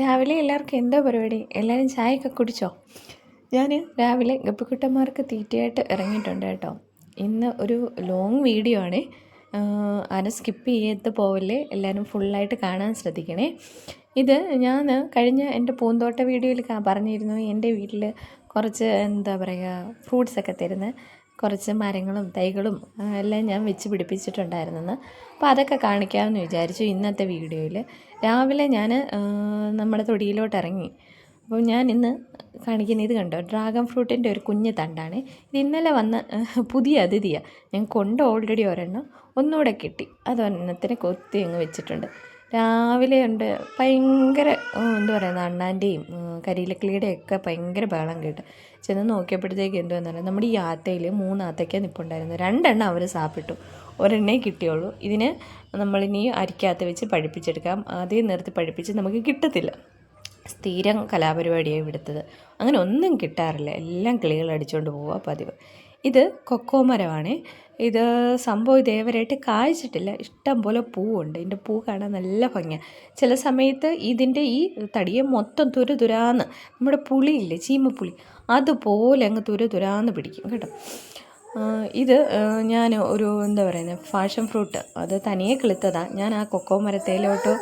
രാവിലെ എല്ലാവർക്കും എന്താ പരിപാടി? എല്ലാവരും ചായയൊക്കെ കുടിച്ചോ? ഞാൻ രാവിലെ ഗപ്പിക്കുട്ടന്മാർക്ക് തീറ്റയായിട്ട് ഇറങ്ങിയിട്ടുണ്ട് കേട്ടോ. ഇന്ന് ഒരു ലോങ് വീഡിയോ ആണ്. ആരും സ്കിപ്പ് ചെയ്ത് പോവല്ലേ? എല്ലാവരും ഫുള്ളായിട്ട് കാണാൻ ശ്രദ്ധിക്കണേ. ഇത് ഞാൻ കഴിഞ്ഞ എന്റെ പൂന്തോട്ട വീഡിയോയിൽ പറഞ്ഞിരുന്നു. എന്റെ വീട്ടിൽ കുറച്ച് എന്താ പറയുക ഫ്രൂട്ട്സൊക്കെ തരുന്ന. കുറച്ച് മരങ്ങളും തൈകളും എല്ലാം ഞാൻ വെച്ച് പിടിപ്പിച്ചിട്ടുണ്ടായിരുന്നെന്ന്. അപ്പോൾ അതൊക്കെ കാണിക്കാമെന്ന് വിചാരിച്ചു ഇന്നത്തെ വീഡിയോയിൽ രാവിലെ ഞാൻ നമ്മുടെ തൊടിയിലോട്ട് ഇറങ്ങി അപ്പോൾ ഞാൻ ഇന്ന് കാണിക്കുന്ന ഇത് കണ്ടോ? ഡ്രാഗൺ ഫ്രൂട്ടിന്റെ ഒരു കുഞ്ഞ് തണ്ടാണ്. ഇത് ഇന്നലെ വന്ന പുതിയ അതിഥിയാണ് ഞാൻ കൊണ്ട് ഓൾറെഡി ഒരെണ്ണം ഒന്നുകൂടെ കിട്ടി. അത് ഒരെണ്ണത്തിന് കൊത്തി അങ്ങ് വെച്ചിട്ടുണ്ട്. രാവിലെ ഉണ്ട് ഭയങ്കര എന്താ പറയുന്നത് അണ്ണാന്റെയും കരിയിലക്കിളിയുടെയും ഒക്കെ ഭയങ്കര ബഹളം കേട്ട്. ചെന്ന് നോക്കിയപ്പോഴത്തേക്ക് എന്തുവെന്നറിയാം നമ്മുടെ ഈ ആത്തയിൽ മൂന്ന് ആത്തയ്ക്ക നിൽപ്പുണ്ടായിരുന്നു രണ്ടെണ്ണം അവർ സാപ്പിട്ടു. ഒരെണ്ണേ കിട്ടിയുള്ളൂ. ഇതിന് നമ്മളിനി അരിക്കകത്ത് വെച്ച് പഴിപ്പിച്ചെടുക്കാം. ആദ്യം നിർത്തി പഴിപ്പിച്ച് നമുക്ക് കിട്ടത്തില്ല. സ്ഥിരം കലാപരിപാടിയാണ് ഇവിടുത്തത്. അങ്ങനെ ഒന്നും കിട്ടാറില്ല. എല്ലാം കിളികൾ അടിച്ചുകൊണ്ട് പോവുക പതിവ്. ഇത് കൊക്കോ മരമാണ്. ഇത് സംഭവം ഇതേവരെയായിട്ട് കായ്ച്ചിട്ടില്ല. ഇഷ്ടം പോലെ പൂവുണ്ട്. ഇതിന്റെ പൂ കാണാൻ നല്ല ഭംഗിയാണ് ചില സമയത്ത് ഇതിന്റെ ഈ തടിയെ മൊത്തം തുരു തുരാന്ന്. നമ്മുടെ പുളിയില്ലേ? ചീമപ്പുളി. അതുപോലെ അങ്ങ് തുരു തുരാന്ന് പിടിക്കും. കേട്ടോ? ഇത് ഞാൻ ഒരു എന്താ പറയുന്നത് ഫാഷൻ ഫ്രൂട്ട്. അത് തനിയെ കിളുത്തതാണ് ഞാൻ ആ കൊക്കോ മരത്തേലോട്ട്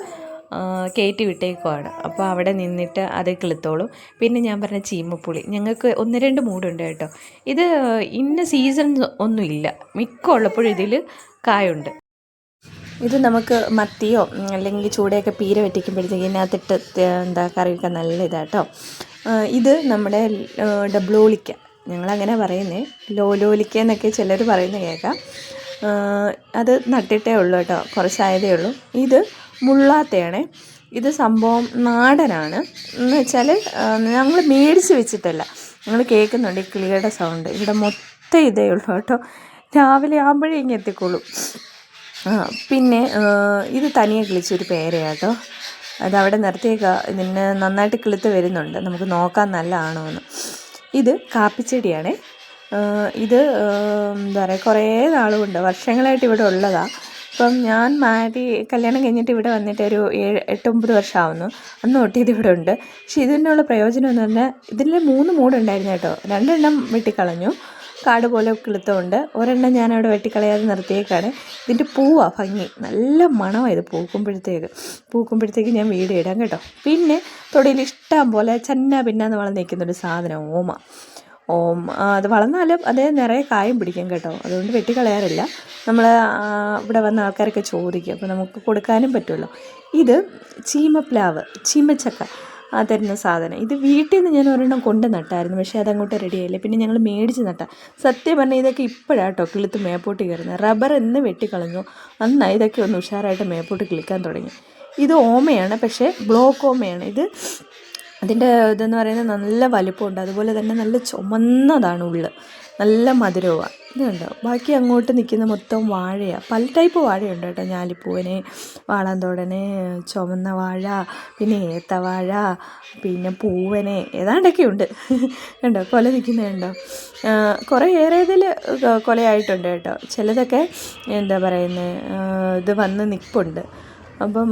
കയറ്റി വിട്ടേക്കുവാണ്. അപ്പോൾ അവിടെ നിന്നിട്ട് അത് കിളുത്തോളും. പിന്നെ ഞാൻ പറഞ്ഞ ചീമപ്പുളി. ഞങ്ങൾക്ക് ഒന്ന് രണ്ട് മൂടുണ്ട് കേട്ടോ. ഇത് ഇന്ന സീസൺ ഒന്നുമില്ല. മിക്ക ഉള്ളപ്പോഴും ഇതിൽ കായുണ്ട്. ഇത് നമുക്ക് മത്തിയോ അല്ലെങ്കിൽ ചൂടയൊക്കെ പീര വെറ്റിക്കുമ്പോഴത്തേക്ക് ഇതിനകത്തിട്ട് എന്താ കറിയൊക്കെ നല്ല ഇതാട്ടോ ഇത് നമ്മുടെ ഡബ്ലോളിക്ക. ഞങ്ങളങ്ങനെ പറയുന്നേ. ലോലോലിക്ക എന്നൊക്കെ ചിലർ പറയുന്നത് കേൾക്കാം. അത് നട്ടിട്ടേ ഉള്ളൂ കേട്ടോ. കുറച്ചായതേ ഉള്ളൂ. ഇത് മുള്ളാത്തയാണ്. ഇത് സംഭവം നാടനാണ്. എന്ന് വെച്ചാൽ ഞങ്ങൾ മേടിച്ച് വെച്ചിട്ടല്ല. ഞങ്ങൾ കേൾക്കുന്നുണ്ട് ഈ കിളിയുടെ സൗണ്ട്. ഇവിടെ മൊത്തം ഇതേ ഉള്ളൂ കേട്ടോ. രാവിലെ ആകുമ്പോഴേ ഇങ്ങനെ എത്തിക്കോളൂ. പിന്നെ ഇത് തനിയെ കിളിച്ചൊരു പേരയാട്ടോ അതവിടെ നിർത്തിയേക്കുക. ഇതിന് നന്നായിട്ട് കിളുത്ത് വരുന്നുണ്ട്. നമുക്ക് നോക്കാൻ നല്ലതാണോ എന്ന് ഇത് കാപ്പിച്ചെടിയാണ്. ഇത് എന്താ പറയുക കുറേ നാളുകൊണ്ട് വർഷങ്ങളായിട്ട് ഇവിടെ ഉള്ളതാണ് ഇപ്പം ഞാൻ മാരി കല്യാണം കഴിഞ്ഞിട്ട് ഇവിടെ വന്നിട്ട് ഒരു ഏഴ് എട്ടൊമ്പത് വർഷമാവുന്നു. അന്ന് തൊട്ട് ഇവിടെ ഉണ്ട്. പക്ഷേ ഇതിനുള്ള പ്രയോജനം എന്ന് പറഞ്ഞാൽ ഇതിൽ മൂന്ന് മൂടുണ്ടായിരുന്നു കേട്ടോ. രണ്ടെണ്ണം വെട്ടിക്കളഞ്ഞു. കാട് പോലെ കിളുത്തമുണ്ട്. ഒരെണ്ണം ഞാനവിടെ വെട്ടിക്കളയാതെ നിർത്തിയേക്കാണ്. ഇതിന്റെ പൂവാണ് ഭംഗി. നല്ല മണമാണ് ഇത് പൂക്കുമ്പോഴത്തേക്ക്. പൂക്കുമ്പോഴത്തേക്ക് ഞാൻ വീഡിയോ ഇടാം കേട്ടോ. പിന്നെ തൊടിയിൽ ഇഷ്ടം പോലെ ചന്ന പിന്നാന്ന് വളർന്നിരിക്കുന്ന ഒരു സാധനം ഓമ. ഓം അത് വളർന്നാലും അത് നിറയെ കായും പിടിക്കും കേട്ടോ. അതുകൊണ്ട് വെട്ടിക്കളയാറില്ല. നമ്മൾ ഇവിടെ വന്ന ആൾക്കാരൊക്കെ ചോദിക്കും. അപ്പോൾ നമുക്ക് കൊടുക്കാനും പറ്റുമല്ലോ. ഇത് ചീമപ്ലാവ് ചീമച്ചക്ക. തരുന്ന സാധനം. ഇത് വീട്ടിൽ നിന്ന് ഞാൻ ഒരെണ്ണം കൊണ്ട് നട്ടായിരുന്നു. പക്ഷേ അതങ്ങോട്ട് റെഡി ആയില്ല. പിന്നെ ഞങ്ങൾ മേടിച്ച് നട്ട. സത്യം പറഞ്ഞാൽ ഇതൊക്കെ ഇപ്പോഴാട്ടോ കിളുത്ത് മേപ്പോട്ട് കയറുന്നത് റബ്ബർ എന്ന് വെട്ടിക്കളഞ്ഞു. അന്ന് ഇതൊക്കെ ഒന്ന് ഉഷാറായിട്ട് മേപ്പോട്ട് കിളിക്കാൻ തുടങ്ങി. ഇത് ഓമയാണ്. പക്ഷേ ബ്ലോക്ക് ഓമയാണ്. ഇത് അതിന്റെ ഇതെന്ന് പറയുന്നത് നല്ല വലിപ്പമുണ്ട്. അതുപോലെ തന്നെ നല്ല ചുമന്നതാണ് ഉള്ളു. നല്ല മധുരവുമാണ്. ഇത് കണ്ടോ? ബാക്കി അങ്ങോട്ട് നിൽക്കുന്ന മൊത്തം വാഴയാണ്. പല ടൈപ്പ് വാഴയുണ്ട് കേട്ടോ. ഞാലിപ്പൂവിനെ വാളാന്തോടനെ ചുമന്ന വാഴ പിന്നെ ഏത്തവാഴ പിന്നെ പൂവനെ ഏതാണ്ടൊക്കെ ഉണ്ട് കണ്ടോ? കൊല നിൽക്കുന്നുണ്ടോ കുറേ ഏറെ ഇതിൽ കൊലയായിട്ടുണ്ട് കേട്ടോ. ചിലതൊക്കെ എന്താ പറയുന്നത്? ഇത് വന്ന് നിൽപ്പുണ്ട്. അപ്പം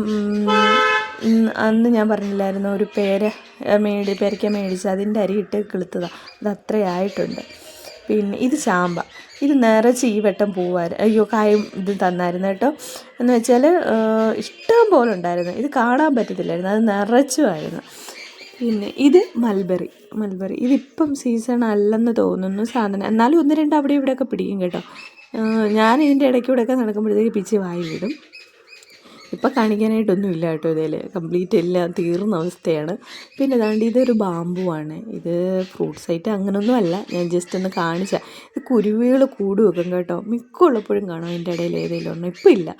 അന്ന് ഞാൻ പറഞ്ഞില്ലായിരുന്നു ഒരു പേര മേടി പേരയ്ക്ക മേടിച്ച് അതിന്റെ അരിയിട്ട് കിളുത്തതാണ് അത് അത്രയായിട്ടുണ്ട്. പിന്നെ ഇത് ചാമ്പ. ഇത് നിറച്ച് ഈ വട്ടം പൂവായിരുന്നു അയ്യോ കായും ഇത് തന്നായിരുന്നു കേട്ടോ. എന്ന് വെച്ചാൽ ഇഷ്ടം പോലെ ഉണ്ടായിരുന്നു. ഇത് കാണാൻ പറ്റത്തില്ലായിരുന്നു. അത് നിറച്ചുമായിരുന്നു. പിന്നെ ഇത് മൽബറി. മൽബറി. ഇതിപ്പം സീസൺ അല്ലെന്ന് തോന്നുന്നു സാധനം. എന്നാലും ഒന്ന് രണ്ട് അവിടെ ഇവിടെയൊക്കെ പിടിക്കും കേട്ടോ. ഞാൻ ഇതിന്റെ ഇടയ്ക്കൂടെയൊക്കെ നടക്കുമ്പോഴത്തേക്ക് പിച്ച് വായി വിടും. ഇപ്പം കാണിക്കാനായിട്ടൊന്നും ഇല്ല കേട്ടോ ഇതിൽ കംപ്ലീറ്റ് എല്ലാം തീർന്ന അവസ്ഥയാണ്. പിന്നെ ഇതാണ്ട് ഇതൊരു ബാമ്പുവാണ് ഇത് ഫ്രൂട്ട്സ് ആയിട്ട് അങ്ങനൊന്നും അല്ല. ഞാൻ ജസ്റ്റ് ഒന്ന് കാണിച്ച. ഇത് കുരുവികൾ കൂട് വെക്കും കേട്ടോ. മിക്ക ഉള്ളപ്പോഴും കാണും അതിന്റെ ഇടയിൽ ഏതെങ്കിലും ഒന്നും ഇപ്പം ഇല്ല.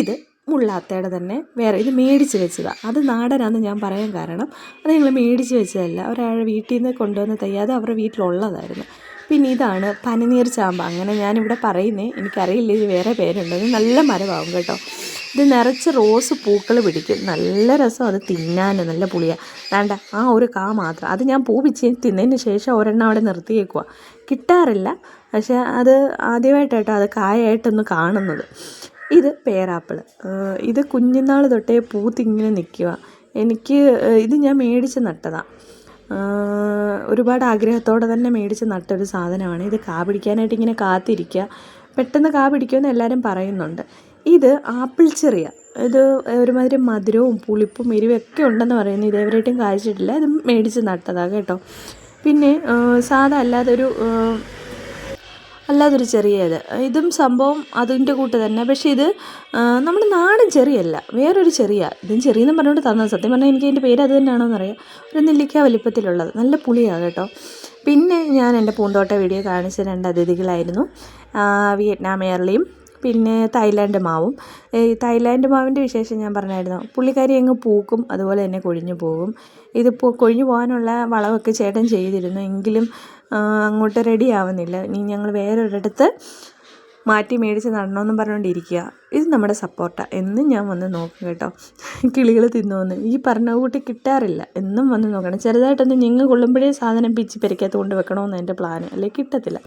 ഇത് മുള്ളാത്തയുടെ തന്നെ വേറെ ഇത് മേടിച്ച് വെച്ചതാണ് അത് നാടനാന്ന് ഞാൻ പറയാൻ കാരണം അത് ഞങ്ങൾ മേടിച്ച് വെച്ചതല്ല. ഒരാളെ വീട്ടിൽ നിന്ന് കൊണ്ടുവന്ന് തയ്യാതെ അവരുടെ വീട്ടിലുള്ളതായിരുന്നു. പിന്നെ ഇതാണ് പനിനീർ ചാമ്പ. അങ്ങനെ ഞാനിവിടെ പറയുന്നേ. എനിക്കറിയില്ല ഇത് വേറെ പേരുണ്ടെന്ന് നല്ല മരമാവും കേട്ടോ. ഇത് നിറച്ച് റോസ് പൂക്കൾ പിടിക്കും. നല്ല രസം അത് തിന്നാൻ നല്ല പുളിയാണ് വേണ്ട ആ ഒരു കാ മാത്രം. അത് ഞാൻ പൂ പിച്ച് തിന്നതിന് ശേഷം ഒരെണ്ണം അവിടെ നിർത്തിയേക്കുക കിട്ടാറില്ല പക്ഷേ അത് ആദ്യമായിട്ടാട്ടോ അത് കായായിട്ടൊന്ന് കാണുന്നത്. ഇത് പേരാപ്പിൾ ഇത് കുഞ്ഞുനാൾ തൊട്ടേ പൂ പൂത്തിങ്ങനെ നിൽക്കുക എനിക്ക് ഇത് ഞാൻ മേടിച്ച് നട്ടതാണ് ഒരുപാട് ആഗ്രഹത്തോടെ തന്നെ മേടിച്ച് നട്ടൊരു സാധനമാണ്. ഇത് കാ പിടിക്കാനായിട്ട് ഇങ്ങനെ കാത്തിരിക്കുക. പെട്ടെന്ന് കാ പിടിക്കുമെന്ന് എല്ലാവരും പറയുന്നുണ്ട്. ഇത് ആപ്പിൾ ചെറിയ. ഇത് ഒരുമാതിരി മധുരവും പുളിപ്പും എരിവും ഒക്കെ ഉണ്ടെന്ന് പറയുന്നു. ഇതേവരായിട്ടും കാഴ്ചിട്ടില്ല ഇത് മേടിച്ച് നട്ടതാണ് കേട്ടോ. പിന്നെ സാധാ അല്ലാതൊരു അല്ലാതൊരു ചെറിയ ഇത് സംഭവം അതിന്റെ കൂട്ട് തന്നെ. പക്ഷേ ഇത് നമ്മുടെ നാടൻ ചെറിയല്ല. വേറൊരു ചെറിയ. ഇതും ചെറിയെന്നും പറഞ്ഞുകൊണ്ട് തന്നത്. സത്യം പറഞ്ഞാൽ എനിക്ക് അതിന്റെ പേര് അത് തന്നെയാണോന്ന് അറിയാം. ഒരു നെല്ലിക്ക വലിപ്പത്തിലുള്ളത്. നല്ല പുളിയാണ് കേട്ടോ. പിന്നെ ഞാൻ എന്റെ പൂന്തോട്ട വീഡിയോ കാണിച്ച രണ്ട് അതിഥികളായിരുന്നു. വിയറ്റ്നാം എയർലിയും പിന്നെ തായ്ലാൻഡ് മാവും. ഈ തായ്ലാൻഡ് മാവിന്റെ വിശേഷം ഞാൻ പറഞ്ഞായിരുന്നു. പുള്ളിക്കാരി അങ്ങ് പൂക്കും അതുപോലെ തന്നെ കൊഴിഞ്ഞു പോകും. ഇത് കൊഴിഞ്ഞു പോകാനുള്ള വളവൊക്കെ ചേട്ടൻ ചെയ്തിരുന്നു. എങ്കിലും അങ്ങോട്ട് റെഡി ആവുന്നില്ല. ഇനി ഞങ്ങൾ വേറൊരിടത്ത് മാറ്റി മേടിച്ച് നടണമെന്നും പറഞ്ഞുകൊണ്ടിരിക്കുക ഇത് നമ്മുടെ സപ്പോർട്ടാണ് എന്നും ഞാൻ വന്ന് നോക്കും കേട്ടോ. കിളികൾ തിന്നുമെന്ന് ഈ പറഞ്ഞ കൂട്ടി കിട്ടാറില്ല. എന്നും വന്ന് നോക്കണം. ചെറുതായിട്ടൊന്ന് ഞങ്ങൾ കൊള്ളുമ്പോഴേ സാധനം പിച്ചി പെരക്കകത്ത് കൊണ്ട് വെക്കണമെന്ന് എന്റെ പ്ലാന് അല്ലെങ്കിൽ കിട്ടത്തില്ല.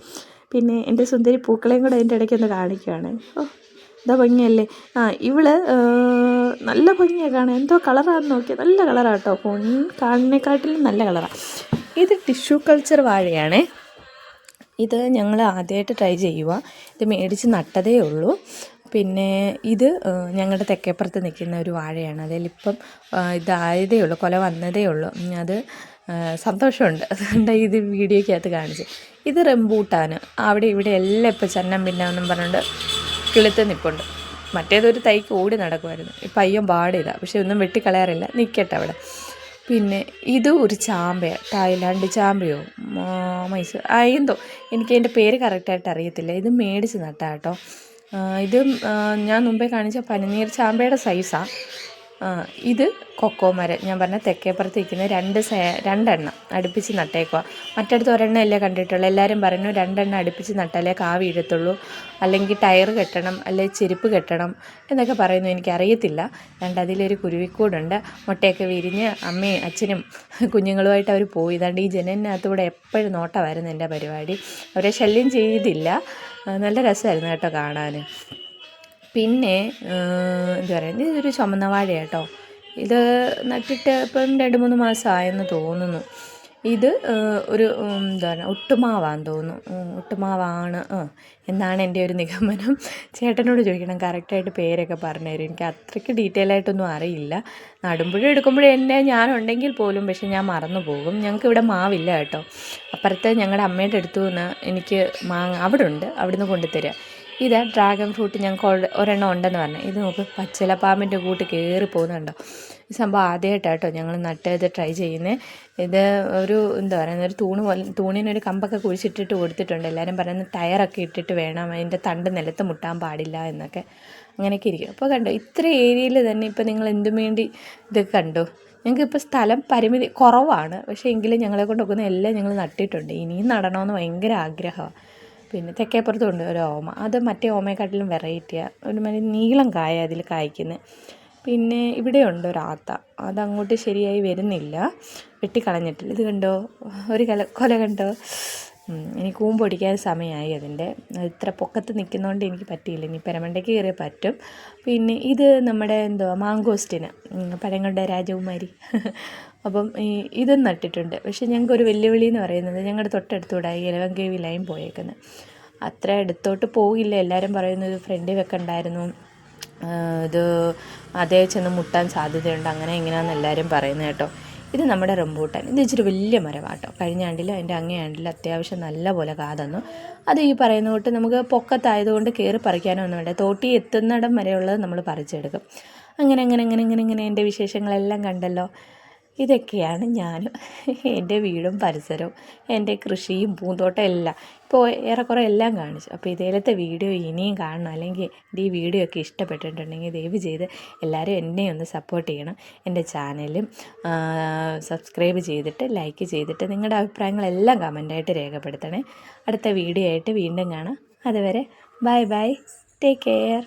പിന്നെ എന്റെ സുന്ദരി പൂക്കളെയും കൂടെ അതിന്റെ ഇടയ്ക്കൊന്ന് കാണിക്കുകയാണ് ഓ എന്താ ഭംഗിയല്ലേ? ആ ഇവൾ നല്ല ഭംഗിയാണ് കാണാൻ. എന്തോ കളറാന്ന് നോക്കിയാൽ നല്ല കളറാണ് കേട്ടോ. ഫോൺ കാണുന്നേക്കാട്ടിലും നല്ല കളറാണ് ഇത് ടിഷ്യൂ കൾച്ചർ വാഴയാണേ. ഇത് ഞങ്ങൾ ആദ്യമായിട്ട് ട്രൈ ചെയ്യുക. ഇത് മേടിച്ച് നട്ടതേ ഉള്ളൂ. പിന്നെ ഇത് ഞങ്ങളുടെ തെക്കേപ്പുറത്ത് നിൽക്കുന്ന ഒരു വാഴയാണ്. അതിലിപ്പം ഇതായതേ ഉള്ളൂ. കൊല വന്നതേ ഉള്ളൂ. അത് സന്തോഷമുണ്ട്. അതുകൊണ്ട് ഇത് വീഡിയോയ്ക്കകത്ത് കാണിച്ച്. ഇത് റെമ്പൂട്ടാന് അവിടെ ഇവിടെ എല്ലാം ഇപ്പം ചന്നം പിന്നാന്നും പറഞ്ഞുകൊണ്ട് കിളുത്ത് നിൽപ്പുണ്ട് മറ്റേതൊരു തൈക്ക് ഓടി നടക്കുമായിരുന്നു. ഇപ്പം പയ്യൻ പാടില്ല പക്ഷെ ഒന്നും വെട്ടിക്കളയാറില്ല. നിൽക്കട്ടെ അവിടെ. പിന്നെ ഇത് ഒരു ചാമ്പയാണ് തായ്ലാൻഡ് ചാമ്പയോ? മൈസ് ആ എന്തോ. എനിക്ക് അതിന്റെ പേര് കറക്റ്റായിട്ട് അറിയത്തില്ല. ഇത് മേടിച്ച് നട്ടാ കേട്ടോ ഇത് ഞാൻ മുമ്പേ കാണിച്ച പനിനീർ ചാമ്പയുടെ സൈസാണ് ഇത് കൊക്കോ മരം. ഞാൻ പറഞ്ഞ തെക്കേപ്പുറത്ത് നിൽക്കുന്ന രണ്ട് സേ രണ്ടെണ്ണം അടുപ്പിച്ച് നട്ടേക്കുക മറ്റടുത്ത് ഒരെണ്ണം അല്ലേ കണ്ടിട്ടുള്ളൂ. എല്ലാവരും പറഞ്ഞു രണ്ടെണ്ണം അടുപ്പിച്ച് നട്ടാലേ കാവി ഇഴത്തുള്ളൂ അല്ലെങ്കിൽ ടയർ കെട്ടണം അല്ലെങ്കിൽ ചെരുപ്പ് കെട്ടണം എന്നൊക്കെ പറയുന്നു. എനിക്കറിയത്തില്ല. രണ്ട് അതിലൊരു കുരുവിക്കൂടുണ്ട്. മുട്ടയൊക്കെ വിരിഞ്ഞ് അമ്മയും അച്ഛനും കുഞ്ഞുങ്ങളുമായിട്ട് അവർ പോയി. ഇതാണ്ട് ഈ ജനലിനകത്തൂടെ എപ്പോഴും നോട്ടമായിരുന്നു എന്റെ പരിപാടി. അവരെ ശല്യം ചെയ്തില്ല. നല്ല രസമായിരുന്നു കേട്ടോ കാണാൻ പിന്നെ എന്താ പറയുക ഇതൊരു ചുമന്ന വാഴ കേട്ടോ ഇത് നട്ടിട്ട് ഇപ്പം രണ്ട് മൂന്ന് മാസമായെന്ന് തോന്നുന്നു. ഇത് ഒരു എന്താ പറയുക ഒട്ടുമാവാന്ന് തോന്നുന്നു. ഒട്ടുമാവാണ് എന്നാണ് എന്റെ ഒരു നിഗമനം. ചേട്ടനോട് ചോദിക്കണം കറക്റ്റായിട്ട് പേരൊക്കെ പറഞ്ഞു തരും എനിക്ക് അത്രയ്ക്ക് ഡീറ്റെയിൽ ആയിട്ടൊന്നും അറിയില്ല. നടുമ്പോഴും എടുക്കുമ്പോഴും എന്നെ ഞാനുണ്ടെങ്കിൽ പോലും പക്ഷെ ഞാൻ മറന്നു പോകും. ഞങ്ങൾക്ക് ഇവിടെ മാവില്ല കേട്ടോ. അപ്പുറത്തെ ഞങ്ങളുടെ അമ്മയുടെ അടുത്തു നിന്ന് എനിക്ക് മാങ്ങ അവിടെ ഉണ്ട് അവിടുന്ന് കൊണ്ടുതരിക ഇത് ഡ്രാഗൺ ഫ്രൂട്ട് ഞങ്ങൾക്ക് ഒരെണ്ണം ഉണ്ടെന്ന് പറഞ്ഞു. ഇത് നോക്ക് പച്ചിലപ്പാമ്പിന്റെ കൂട്ട് കയറി പോകുന്നുണ്ടോ? ഈ സംഭവം ആദ്യമായിട്ടാണ് കേട്ടോ ഞങ്ങൾ നട്ട് ഇത് ട്രൈ ചെയ്യുന്നത് ഇത് ഒരു എന്താ പറയുന്നത് ഒരു തൂണ് പോലെ തൂണിനൊരു കമ്പൊക്കെ കുഴിച്ചിട്ടിട്ട് കൊടുത്തിട്ടുണ്ട്. എല്ലാവരും പറയുന്നത് ടയറൊക്കെ ഇട്ടിട്ട് വേണം അതിന്റെ തണ്ട് നിലത്ത് മുട്ടാൻ പാടില്ല എന്നൊക്കെ അങ്ങനെയൊക്കെ ഇരിക്കും. അപ്പോൾ കണ്ടോ ഇത്ര ഏരിയയിൽ തന്നെ ഇപ്പോൾ നിങ്ങൾ എന്തും വേണ്ടി ഇത് കണ്ടു. ഞങ്ങൾക്കിപ്പോൾ സ്ഥലം പരിമിതി കുറവാണ്. പക്ഷേ എങ്കിലും ഞങ്ങളെ കൊണ്ട് ഒക്കുന്ന എല്ലാം ഞങ്ങൾ നട്ടിട്ടുണ്ട്. ഇനിയും നടണമെന്ന് ഭയങ്കര ആഗ്രഹമാണ് പിന്നെ തെക്കേപ്പുറത്തുണ്ട് ഒരു ഓമ. അത് മറ്റേ ഓമയെക്കാട്ടിലും വെറൈറ്റിയാണ് ഒരു മാതിരി നീളം കായ അതിൽ കായ്ക്കുന്നത് പിന്നെ ഇവിടെയുണ്ട് ആത്ത. അതങ്ങോട്ട് ശരിയായി വരുന്നില്ല. വെട്ടിക്കളഞ്ഞിട്ടില്ല. ഇത് കണ്ടോ? ഒരു കല കൊല കണ്ടോ? ഉം, കൂമ്പ് ഒടിക്കാൻ സമയമായി അതിന്റെ. അത് ഇത്ര പൊക്കത്ത് നിൽക്കുന്നതുകൊണ്ട് എനിക്ക് പറ്റിയില്ല. ഇനി പെരമണ്ടയ്ക്ക് കയറിയാൽ പറ്റും. പിന്നെ ഇത് നമ്മുടെ എന്തോ മാങ്കോസ്റ്റിന് പഴങ്ങളുടെ രാജകുമാരി. അപ്പം ഈ ഇതും നട്ടിട്ടുണ്ട്. പക്ഷേ ഞങ്ങൾക്ക് ഒരു വെല്ലുവിളി എന്ന് പറയുന്നത് ഞങ്ങളുടെ തൊട്ടടുത്തൂടെ ഈ ഇലവൻ കേവി ലൈൻ പോയേക്കുന്നത് അത്ര അടുത്തോട്ട് പോകില്ല. എല്ലാവരും പറയുന്നത് ഫ്രണ്ടിൽ വെക്കണ്ടായിരുന്നു. ഇത് അതേ ചെന്ന് മുട്ടാൻ സാധ്യതയുണ്ട്. അങ്ങനെ ഇങ്ങനെയാണെന്ന് എല്ലാവരും പറയുന്നത് കേട്ടോ. ഇത് നമ്മുടെ റംബൂട്ടാൻ. ഇത് ഇച്ചിരി വലിയ മരമാട്ടോ കഴിഞ്ഞ ആണ്ടിൽ അതിന്റെ അങ്ങേ അത്യാവശ്യം നല്ല പോലെ കാതന്നു. അത് ഈ പറയുന്ന തൊട്ട് നമുക്ക് പൊക്കത്തായതുകൊണ്ട് കയറി പറിക്കാനൊന്നും വേണ്ട. തോട്ടി എത്തുന്നിടം വരെയുള്ളത് നമ്മൾ പറിച്ചെടുക്കും. അങ്ങനെ അങ്ങനെ അങ്ങനെ അങ്ങനെ ഇങ്ങനെ എന്റെ വിശേഷങ്ങളെല്ലാം കണ്ടല്ലോ. ഇതൊക്കെയാണ് ഞാനും എന്റെ വീടും പരിസരവും എന്റെ കൃഷിയും പൂന്തോട്ടം എല്ലാം. ഇപ്പോൾ ഏറെക്കുറെ എല്ലാം കാണിച്ചു. അപ്പോൾ ഇതേലത്തെ വീഡിയോ ഇനിയും കാണണം. അല്ലെങ്കിൽ ഈ വീഡിയോ ഒക്കെ ഇഷ്ടപ്പെട്ടിട്ടുണ്ടെങ്കിൽ ദയവ് ചെയ്ത് എല്ലാവരും എന്നെ ഒന്ന് സപ്പോർട്ട് ചെയ്യണം. എന്റെ ചാനലും സബ്സ്ക്രൈബ് ചെയ്തിട്ട് ലൈക്ക് ചെയ്തിട്ട് നിങ്ങളുടെ അഭിപ്രായങ്ങളെല്ലാം കമന്റായിട്ട് രേഖപ്പെടുത്തണേ. അടുത്ത വീഡിയോ ആയിട്ട് വീണ്ടും കാണാം. അതുവരെ ബൈ ബൈ ടേക്ക് കെയർ